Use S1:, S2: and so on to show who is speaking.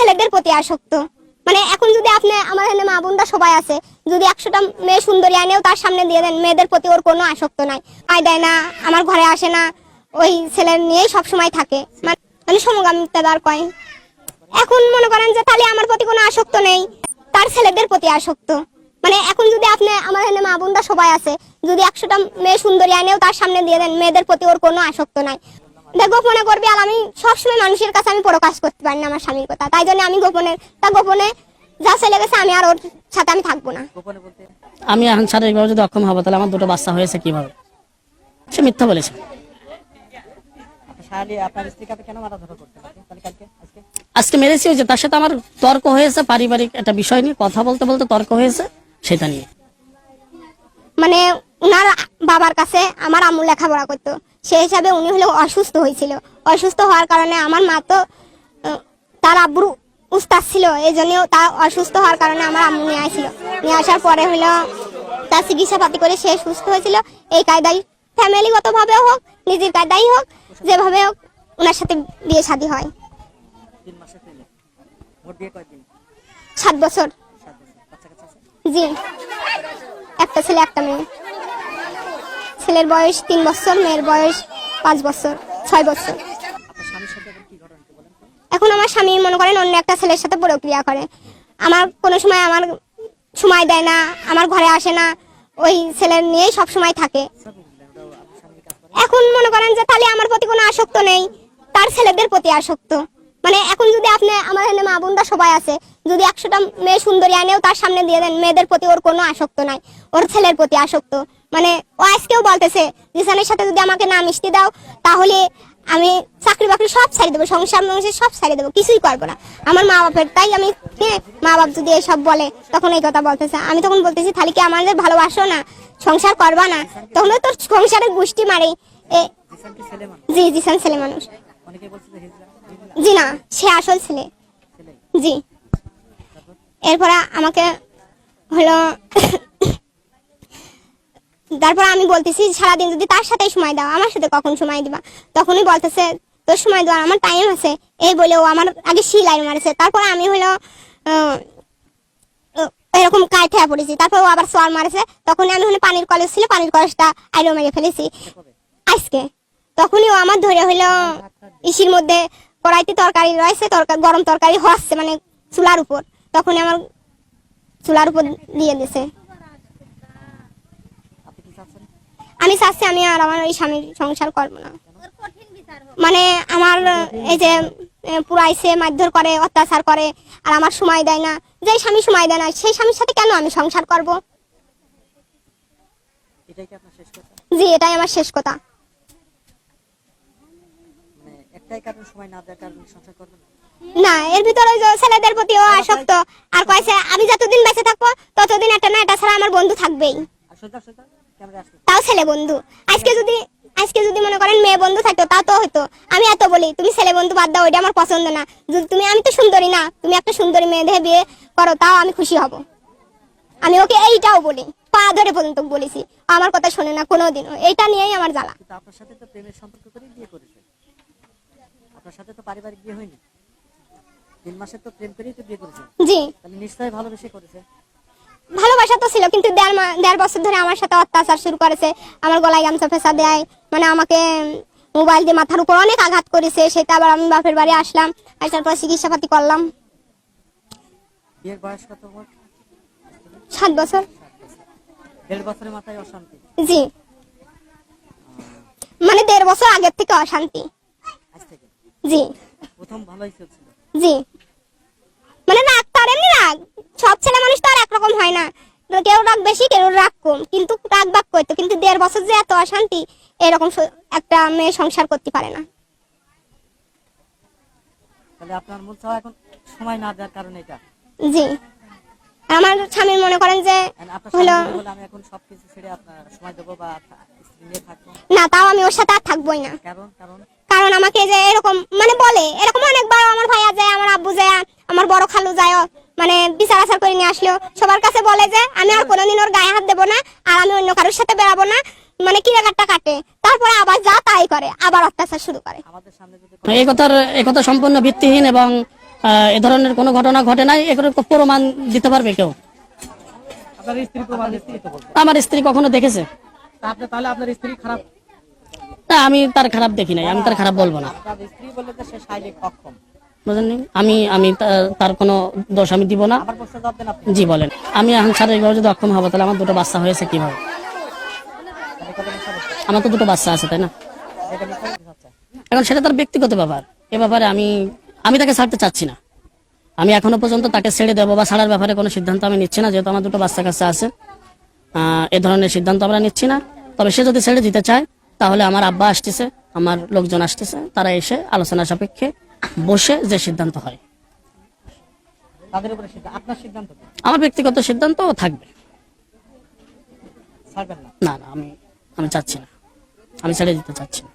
S1: ছেলেদের প্রতি আসক্ত। মানে এখন যদি আপনি, আমার এখানে মা বোনরা সবাই আছে, যদি একশোটা মেয়ে সুন্দরী আনেও তার সামনে দিয়ে দেন, মেয়েদের প্রতি ওর কোনো আসক্ত নাই। আয় দেয় না, আমার ঘরে আসে না, ওই ছেলের নিয়েই সবসময় থাকে। মানে- মানে সমগামিতাদার কয়। এখন মনে করেন যে তাহলে আমার প্রতি কোনো আসক্ত নেই, তার ছেলেদের প্রতি আসক্ত। মানে এখন যদি আপনি, আমার এখানে মা বোনরা সবাই আছে, যদি একশোটা মেয়ে সুন্দরী আনেও তার সামনে দিয়ে দেন, মেয়েদের প্রতি ওর কোনো আসক্ত নাই। দেখ গোপনে করবি আর আমি সবসময় মানুষের কাছে আমি প্রকাশ করতে পারি না আমার স্বামীর কথা। তাই জন্য আমি গোপনে তা গোপনে যা চলে গেছে আমি আর ওর সাথে আমি থাকব না।
S2: আমি এখন শারীরিকভাবে যদি অক্ষম হব তাহলে আমার দুটো বাচ্চা হয়েছে কীভাবে? সে মিথ্যা বলেছে।
S3: কালকে আজকে?
S2: আজকে মেরেছি হয়েছে তার সাথে আমার তর্ক হয়েছে পারিবারিক একটা বিষয় নিয়ে। কথা বলতে বলতে তর্ক হয়েছে সেটা নিয়ে।
S1: মানে উনার বাবার কাছে আমার আম্মু লেখাপড়া করতো। সেই হিসাবে উনি হলো অসুস্থ হয়েছিল। অসুস্থ হওয়ার কারণে আমার মা তো তার আব্বুর উস্তাদ ছিল। এই জন্যও তার অসুস্থ হওয়ার কারণে আমার আম্মু নিয়ে আসছিল নিয়ে আসার পরে হলো তার চিকিৎসা পাতি করে সে সুস্থ হয়েছিল। এই কায়দায় ফ্যামিলিগতভাবে হোক নিজের কায়দাই হোক যেভাবে হোক ওনার সাথে বিয়ে শাদী হয়। সাত বছর। জি। একটা ছেলে একটা মেয়ে। ছেলের বয়স তিন বছর, মেয়ের বয়স পাঁচ বছর, ছয় বছর।
S3: এখন
S1: আমার স্বামী মনে করেন অন্য একটা ছেলের সাথে প্রক্রিয়া করে। আমার কোনো সময় আমার সময় দেয় না, আমার ঘরে আসে না, ওই ছেলের নিয়েই সব সময় থাকে। এখন মনে করেন যে তাহলে আমার প্রতি কোনো আসক্ত নেই, তার ছেলেদের প্রতি আসক্ত। মানে এখন যদি আপনি, আমার এখানে মা বোনরা সবাই আছে, যদি একশোটা মেয়ে সুন্দরী আনেও তার সামনে দিয়ে দেন, মেয়েদের প্রতি ওর কোনো আসক্ত নাই, ওর ছেলের প্রতি আসক্ত। মানে ও আজকেও বলতেছে জিসানের সাথে যদি আমাকে না মিশতে দাও তাহলে আমি চাকরি বাকরি সব ছাড়ি দেবো সংসার মংসার সব ছাড়ি দেবো কিছুই করব না। আমার মা বাপের তাই আমি হ্যাঁ, মা বাপ যদি এসব বলে তখন এই কথা বলতেছে। আমি তখন বলতেছি তাহলে কি আমাদের ভালোবাসো না? সংসার করবা না? তখন তো তোর সংসারের গোষ্ঠী মারে। জি জিসান ছেলে মানুষ। জি না সে আসল ছেলে। জি। এরপরে আমাকে হলো তারপর আমি বলতেছি, সারাদিন যদি তার সাথে সময় দাও, আমার সাথে কখন সময় দিবা? তখনই বলতেছে, তোর সময় দেওয়ার আমার টাইম আছে। এই বলে ও আমার আগে সিলাই মারেছে। তারপর আমি হলো এরকম কাঠে পড়েছি। তারপর ও আবার সোয়ার মারেছে। তখন আমি হলো পানির কলেজ ছিল, পানির কলেজটা আইলো মেরে ফেলেছি। আজকে তখনই ও আমার ধরে হইল ইসির মধ্যে কড়াইতে তরকারি রয়েছে তরকারি গরম তরকারি হচ্ছে মানে চুলার উপর। তখন আমার চুলার উপর দিয়ে দিছে
S3: আপনি কি চাচ্ছেন
S1: আমি চাচ্ছি আমি আর আমার ওই স্বামীর সংসার করব না। মানে আমার এই যে পুরাইছে মারধর করে অত্যাচার করে আর আমার সময় দেয় না। যে স্বামী সময় দেয় না সেই স্বামীর সাথে কেন আমি সংসার করব? জি এটাই আমার শেষ কথা।
S3: মানে না
S1: এর ভিতরে ওই যে ছেলেদের প্রতিও আসক্ত। আর কয়েছে আমি যতদিন বেঁচে থাকব ততদিন একটা না এটা ছাড়া আমার বন্ধু থাকবেই। তাও ছেলে বন্ধু। আজকে যদি আজকে যদি মনে করেন মেয়ে বন্ধু থাকতো তা তো হতো আমি এত বলি তুমি ছেলে বন্ধু বাদ দাও ওইটা আমার পছন্দ না। যদি তুমি আমি তো সুন্দরী না তুমি একটা সুন্দরী মেয়ে দেখে বিয়ে করো তাও আমি খুশি হব। আমি ওকে এইটাও বলি পা ধরে পর্যন্ত বলেছি। আমার কথা শোনে না কোনোদিনও। এইটা নিয়েই আমার জ্বালা।
S3: আপনার সাথে তো প্রেমের সম্পর্ক করেই বিয়ে করেছে। আপনার সাথে তো পারিবারিক বিয়ে হয়নি। তিন মাসের তো প্রেম করেই তো বিয়ে করেছে।
S1: জি।
S3: তাহলে নিশ্চয়ই ভালোবেসে করেছে।
S1: ভালোবাসা তো ছিল কিন্তু দেড় দেড় বছর ধরে আমার সাথে অত্যাচার শুরু করেছে। আমার গলায় গামছা ফেসা দেয় মানে আমাকে মোবাইল দিয়ে মাথার উপর অনেক আঘাত করেছে। সেটা আবার আমি বাপের বাড়ি আসলাম আসার পর চিকিৎসা পাতি করলাম? সাত বছর। জি। মানে দেড় বছর আগের থেকে অশান্তি। জি।
S3: প্রথম ভালোই
S1: জি। মানে রাগ সব ছেলে মানুষ তো আর একরকম হয় না তো কেউ রাগ বেশি কেউ রাগ কম কিন্তু রাগ বাগ করতো কিন্তু দেড় বছর যে এত অশান্তি এরকম একটা মেয়ে সংসার করতে পারে না।
S3: তাহলে আপনার মূল চাওয়া এখন সময় না দেওয়ার কারণে এটা?
S1: জি। আমার স্বামী মনে করেন যে হলো
S3: স্বামী যদি বলে আমি এখন সবকিছু ছেড়ে আপনার সময় দেবো বা নিয়ে থাকব?
S1: না তাও আমি ওর সাথে আর থাকবোই না।
S3: কারণ কারণ?
S1: কারণ আমাকে যে এরকম মানে বলে এরকম অনেকবার আমার ভাইয়া যায় আমার আব্বু যায় আমার বড় খালু যায় মানে বিচার আচার করে নিয়ে আসলো। সবার কাছে বলে যে আমি আর কোনোদিন ওর গায়ে হাত দেবো না আর আমি অন্য কারোর সাথে বেরাবো না। মানে কিরা কাটটা কাটে? তারপরে আবার যা তাই করে আবার অত্যাচার শুরু করে।
S3: আমাদের সামনে যদি
S2: এই কথার এই কথা সম্পূর্ণ ভিত্তিহীন এবং আহ, এ ধরনের কোনো ঘটনা ঘটে নাই এগুলো প্রমাণ দিতে পারবে কেউ?
S3: আপনার স্ত্রী প্রমাণ স্ত্রী তো বলছে
S2: আমার স্ত্রী কখনো দেখেছে?
S3: তা তাহলে আপনার স্ত্রী খারাপ?
S2: না আমি তার খারাপ দেখি নাই আমি তার খারাপ বলব না।
S3: স্ত্রী বললে তো সে শারীরিক অক্ষম।
S2: বুঝলেন আমি আমি তার কোনো দোষ আমি দিব না। জি বলেন। আমি এখন শারীরিকভাবে যদি অক্ষম হব তাহলে আমার দুটো বাচ্চা হয়েছে কীভাবে? আমার তো দুটো বাচ্চা আছে তাই না? এখন সেটা তার ব্যক্তিগত ব্যাপার। এ ব্যাপারে আমি আমি তাকে ছাড়তে চাচ্ছি না। আমি এখনও পর্যন্ত তাকে ছেড়ে দেবো বা ছাড়ার ব্যাপারে কোনো সিদ্ধান্ত আমি নিচ্ছি না যেহেতু আমার দুটো বাচ্চা কাছে আছে। আহ, এ ধরনের সিদ্ধান্ত আমরা নিচ্ছি না। তবে সে যদি ছেড়ে দিতে চায় তাহলে আমার আব্বা আসতেছে আমার লোকজন আসতেছে তারা এসে আলোচনা সাপেক্ষে বসে যে সিদ্ধান্ত হয়।
S3: তাদের উপরে আপনার সিদ্ধান্ত
S2: আমার ব্যক্তিগত সিদ্ধান্ত থাকবে। না না আমি আমি চাচ্ছি না। আমি ছেড়ে দিতে চাচ্ছি না।